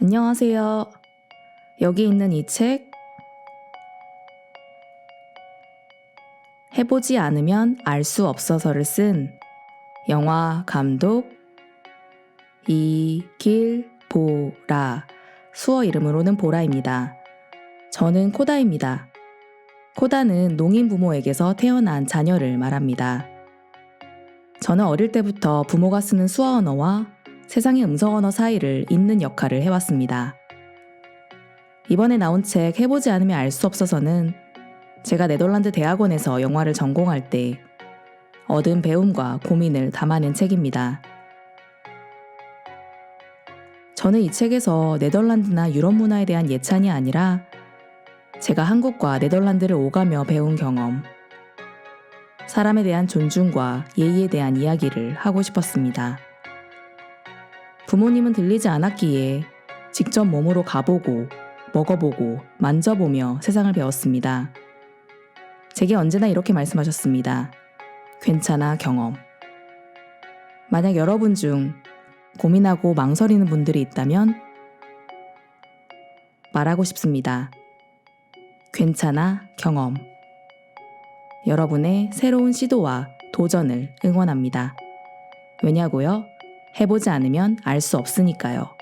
안녕하세요. 여기 있는 이 책, 해보지 않으면 알 수 없어서를 쓴 영화 감독 이길보라 수어 이름으로는 보라입니다. 저는 코다입니다. 코다는 농인 부모에게서 태어난 자녀를 말합니다. 저는 어릴 때부터 부모가 쓰는 수어 언어와 세상의 음성 언어 사이를 잇는 역할을 해왔습니다. 이번에 나온 책 해보지 않으면 알 수 없어서는 제가 네덜란드 대학원에서 영화를 전공할 때 얻은 배움과 고민을 담아낸 책입니다. 저는 이 책에서 네덜란드나 유럽 문화에 대한 예찬이 아니라 제가 한국과 네덜란드를 오가며 배운 경험, 사람에 대한 존중과 예의에 대한 이야기를 하고 싶었습니다. 부모님은 들리지 않았기에 직접 몸으로 가보고 먹어보고 만져보며 세상을 배웠습니다. 제게 언제나 이렇게 말씀하셨습니다. 괜찮아 경험. 만약 여러분 중 고민하고 망설이는 분들이 있다면 말하고 싶습니다. 괜찮아 경험. 여러분의 새로운 시도와 도전을 응원합니다. 왜냐고요? 해보지 않으면 알 수 없으니까요.